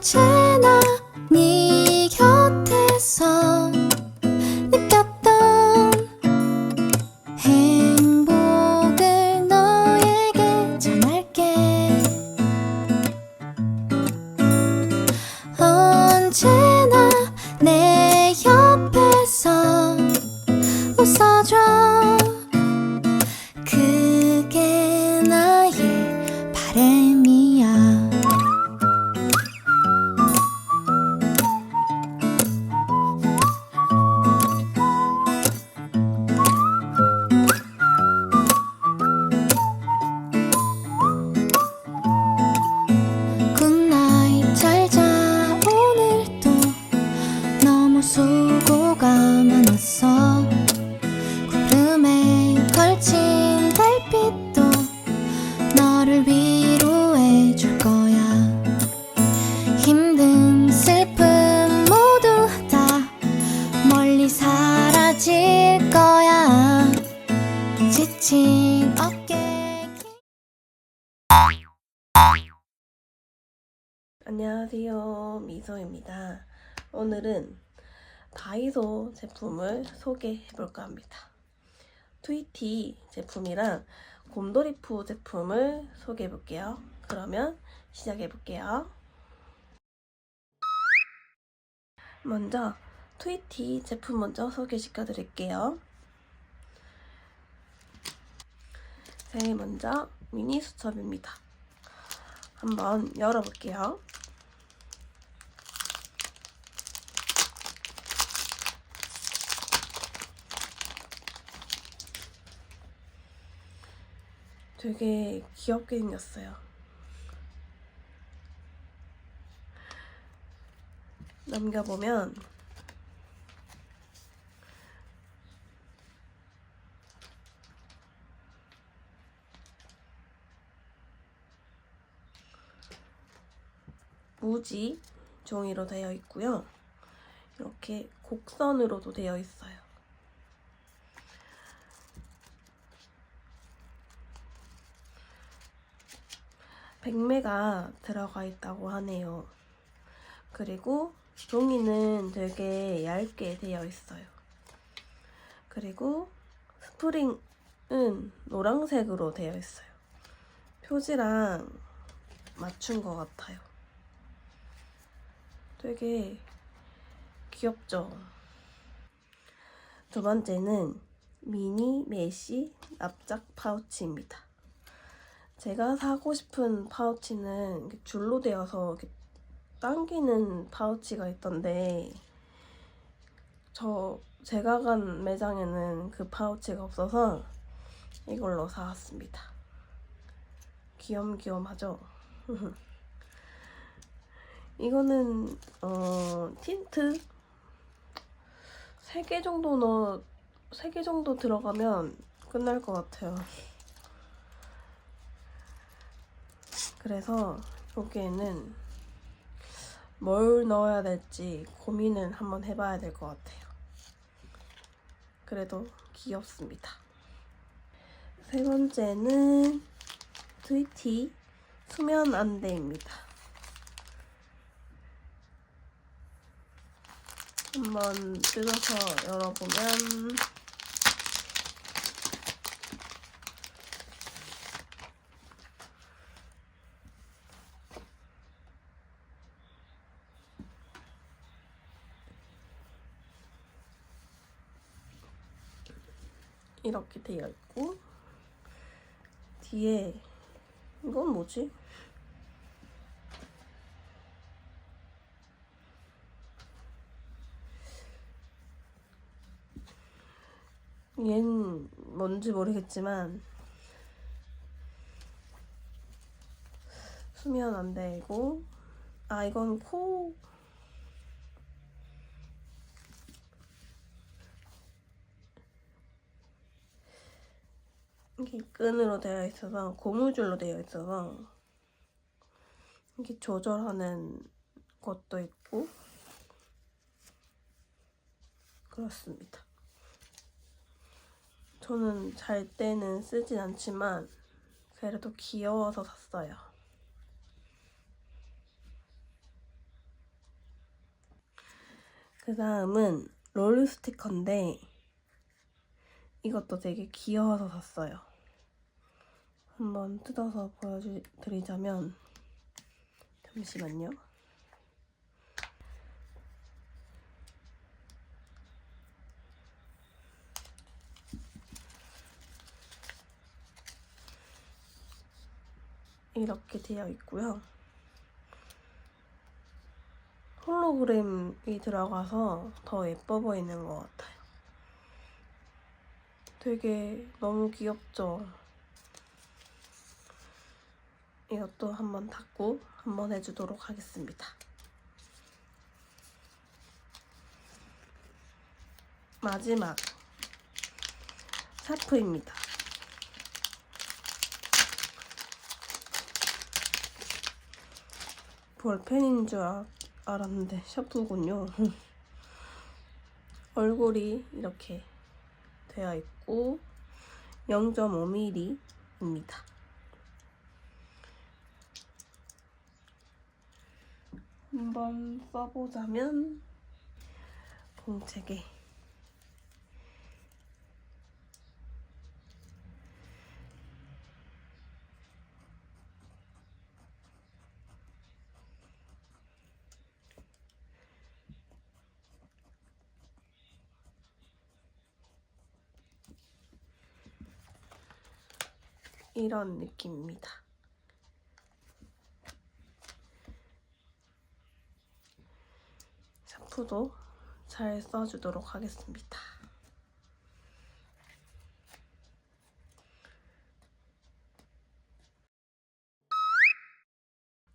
切 안녕하세요. 미소입니다. 오늘은 다이소 제품을 소개해 볼까 합니다. 트위티 제품이랑 곰돌이푸 제품을 소개해 볼게요. 그러면 시작해 볼게요. 먼저 트위티 제품 먼저 소개시켜 드릴게요. 제일 먼저 미니 수첩입니다. 한번 열어볼게요. 되게 귀엽게 생겼어요. 넘겨보면 무지 종이로 되어 있고요. 이렇게 곡선으로도 되어 있어요. 백매가 들어가 있다고 하네요. 그리고 종이는 되게 얇게 되어 있어요. 그리고 스프링은 노란색으로 되어 있어요. 표지랑 맞춘 것 같아요. 되게 귀엽죠? 두 번째는 미니 메시 납작 파우치입니다. 제가 사고 싶은 파우치는 줄로 되어서 당기는 파우치가 있던데 저 제가 간 매장에는 그 파우치가 없어서 이걸로 사왔습니다. 귀염귀염하죠? 이거는 어 틴트 3개 정도 넣어 3개 정도 들어가면 끝날 것 같아요. 그래서 여기에는 뭘 넣어야 될지 고민을 한번 해봐야 될 것 같아요. 그래도 귀엽습니다. 세 번째는 트위티 수면 안대입니다. 한번 뜯어서 열어보면 이렇게 되어 있고 뒤에 이건 뭐지? 얘는 뭔지 모르겠지만 수면 안 되고 아 이건 코 이게 끈으로 되어 있어서 고무줄로 되어 있어서 이게 조절하는 것도 있고 그렇습니다. 저는 잘 때는 쓰진 않지만 그래도 귀여워서 샀어요. 그 다음은 롤 스티커인데 이것도 되게 귀여워서 샀어요. 한번 뜯어서 보여드리자면 잠시만요. 이렇게 되어 있고요. 홀로그램이 들어가서 더 예뻐 보이는 것 같아요. 되게 너무 귀엽죠? 이것도 한번 닫고 한번 해주도록 하겠습니다. 마지막 샤프입니다. 볼펜인 줄 알- 알았는데 샤프군요. 얼굴이 이렇게 되어 있고 0.5mm입니다. 한번 써보자면 공책에 이런 느낌입니다. 샤프도 잘 써주도록 하겠습니다.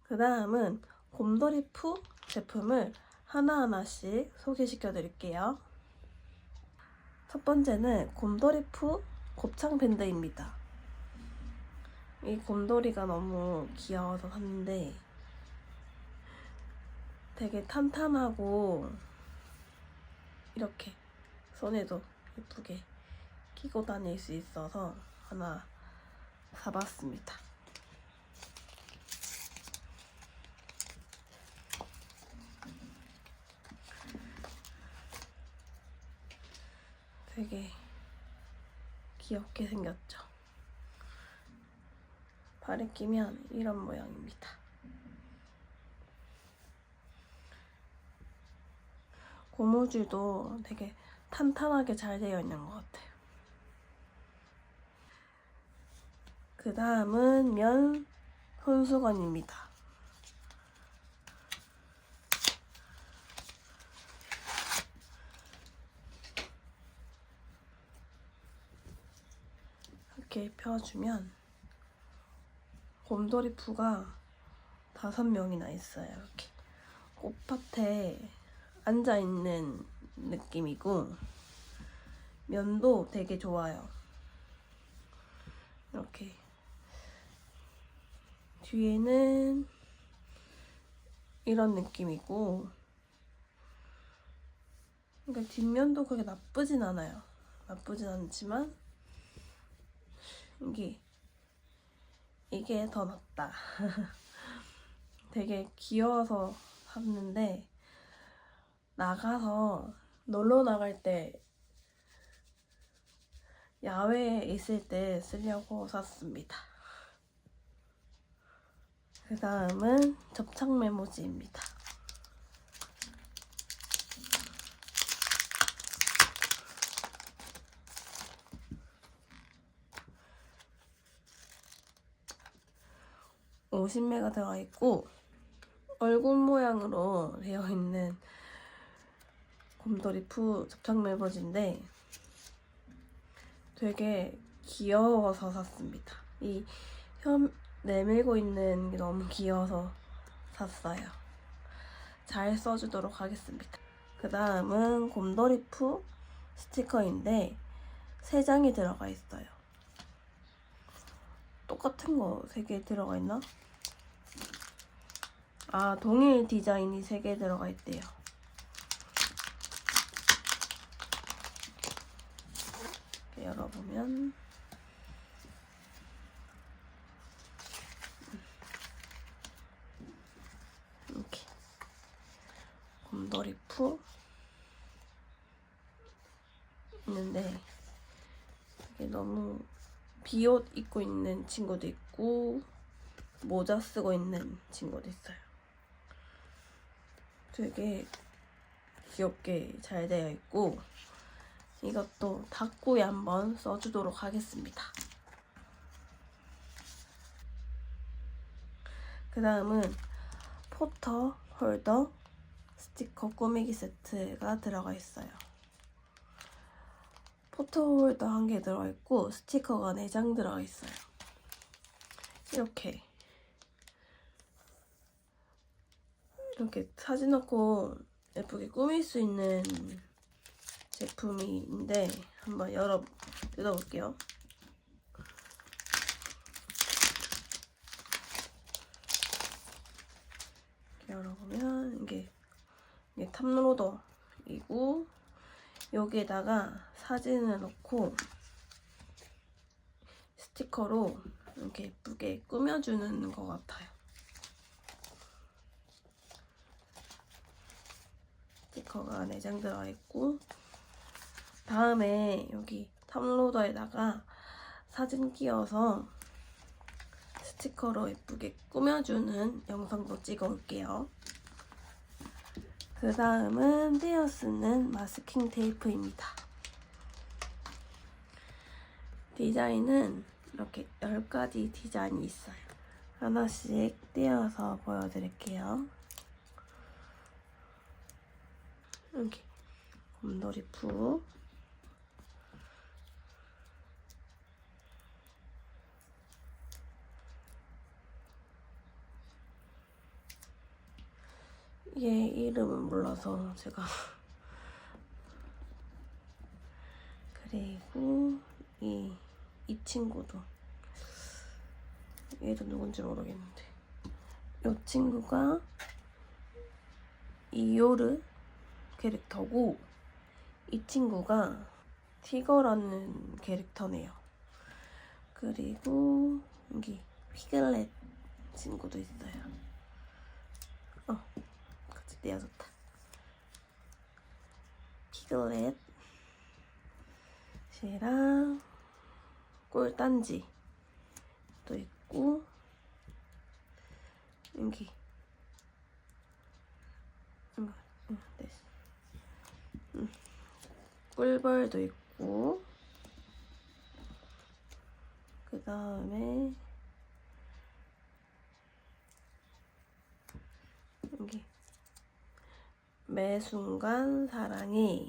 그 다음은 곰돌이푸 제품을 하나하나씩 소개시켜 드릴게요. 첫 번째는 곰돌이푸 곱창 밴드입니다. 이 곰돌이가 너무 귀여워서 샀는데 되게 탄탄하고 이렇게 손에도 예쁘게 끼고 다닐 수 있어서 하나 사봤습니다. 되게 귀엽게 생겼죠. 발에 끼면 이런 모양입니다. 고무줄도 되게 탄탄하게 잘 되어 있는 것 같아요. 그 다음은 면 손수건입니다. 이렇게 펴주면 곰돌이 푸가 다섯 명이나 있어요. 이렇게 꽃밭에 앉아 있는 느낌이고 면도 되게 좋아요. 이렇게 뒤에는 이런 느낌이고 그러니까 뒷면도 그렇게 나쁘진 않아요. 나쁘진 않지만 이게 이게 더 낫다. 되게 귀여워서 샀는데 나가서 놀러 나갈 때 야외에 있을 때 쓰려고 샀습니다. 그 다음은 접착 메모지입니다. 오십 매가 들어가 있고 얼굴 모양으로 되어 있는 곰돌이 푸 접착 메모지인데 되게 귀여워서 샀습니다. 이 현 내밀고 있는 게 너무 귀여워서 샀어요. 잘 써주도록 하겠습니다. 그 다음은 곰돌이 푸 스티커인데 세 장이 들어가 있어요. 똑같은 거세개 들어가 있나? 아, 동일 디자인이 세개 들어가 있대요. 이렇게 열어보면. 이렇게. 곰돌이 푸 있는데 이게 너무 비옷 입고 있는 친구도 있고 모자 쓰고 있는 친구도 있어요. 되게 귀엽게 잘 되어 있고 이것도 닦고에 한번 써주도록 하겠습니다. 그 다음은 포터 홀더 스티커 꾸미기 세트가 들어가 있어요. 포토 홀더 한 개 들어가 있고 스티커가 4장 들어가 있어요. 이렇게 이렇게 사진 넣고 예쁘게 꾸밀 수 있는 제품인데 한번 열어 뜯어볼게요. 이렇게 열어보면 이게 이게 탑로더이고 여기에다가 사진을 넣고 스티커로 이렇게 예쁘게 꾸며주는 것 같아요. 스티커가 4장 들어가 있고 다음에 여기 탑로더에다가 사진 끼워서 스티커로 예쁘게 꾸며주는 영상도 찍어 올게요. 그 다음은 떼어 쓰는 마스킹 테이프입니다. 디자인은 이렇게 10가지 디자인이 있어요. 하나씩 떼어서 보여드릴게요. 여기 곰돌이 푸 얘 이름은 몰라서 제가 그리고 이, 이 친구도 얘도 누군지 모르겠는데 이 친구가 이요르 캐릭터고 이 친구가 티거라는 캐릭터네요. 그리고 여기 휘글렛 친구도 있어요. 어, 같이 떼어줬다. 피글렛 이랑 꿀단지도 있고 여기 음, 음, 네. 음, 꿀벌도 있고 그 다음에 여기 매 순간 사랑해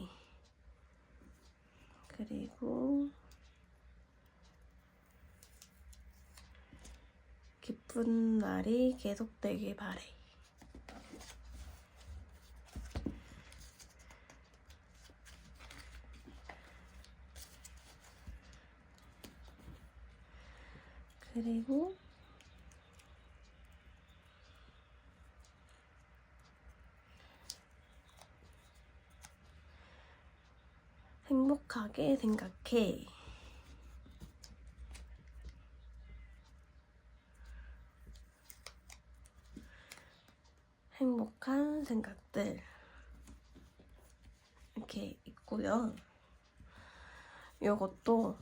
그리고 기쁜 날이 계속되길 바래. 그리고 행복하게 생각해. 행복한 생각들 이렇게 있고요. 이것도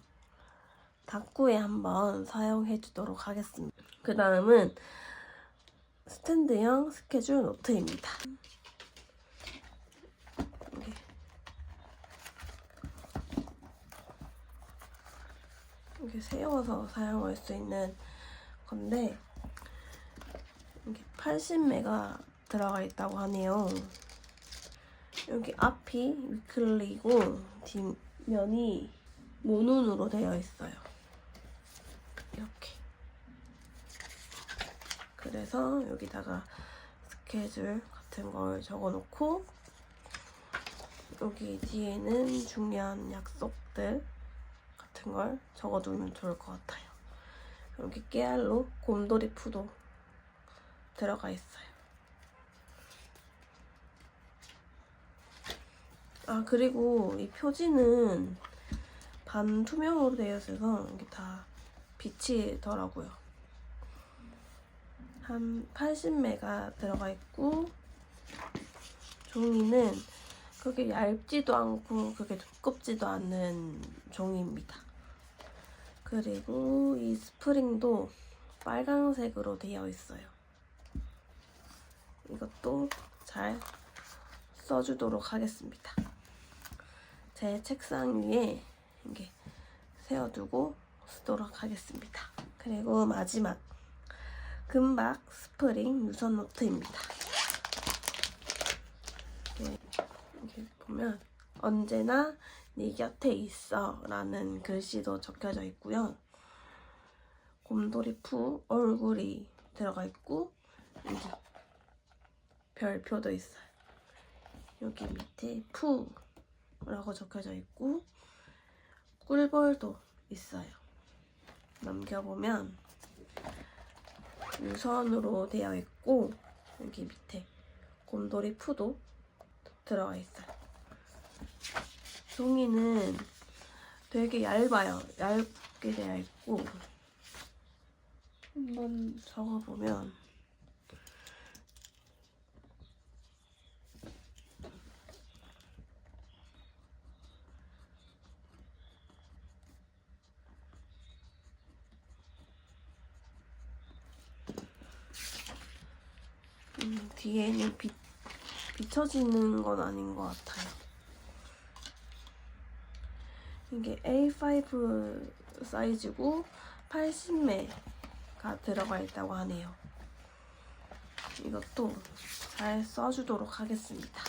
닭구에 한번 사용해 주도록 하겠습니다. 그 다음은 스탠드형 스케줄 노트입니다. 이렇게 이렇게 세워서 사용할 수 있는 건데 이게 80메가 들어가 있다고 하네요. 여기 앞이 위클리고 뒷면이 모눈으로 되어 있어요. 이렇게. 그래서 여기다가 스케줄 같은 걸 적어 놓고 여기 뒤에는 중요한 약속들 같은 걸 적어 두면 좋을 것 같아요. 여기 깨알로 곰돌이 푸도 들어가 있어요. 아 그리고 이 표지는 반투명으로 되어 있어서 이게 다 비치더라고요. 한 80메가 들어가 있고 종이는 그렇게 얇지도 않고 그렇게 두껍지도 않은 종이입니다. 그리고 이 스프링도 빨강색으로 되어 있어요. 이것도 잘 써주도록 하겠습니다. 제 책상 위에 이게 세워두고 쓰도록 하겠습니다. 그리고 마지막 금박 스프링 유선 노트입니다. 이렇게 보면 언제나 네 곁에 있어 라는 글씨도 적혀져 있고요. 곰돌이 푸 얼굴이 들어가 있고 여기 별표도 있어요. 여기 밑에 푸라고 적혀져 있고 꿀벌도 있어요. 넘겨보면 유선으로 되어 있고 여기 밑에 곰돌이 푸도 들어가 있어요. 종이는 되게 얇아요. 얇게 되어 있고 한번 적어보면 음, 뒤에는 빛, 비춰지는 건 아닌 것 같아요. 이게 A5 사이즈고 80매가 들어가 있다고 하네요. 이것도 잘 써주도록 하겠습니다.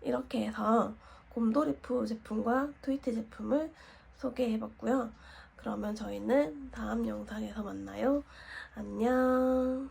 이렇게 해서 곰돌이프 제품과 트위트 제품을 소개해봤고요. 그러면 저희는 다음 영상에서 만나요. 안녕.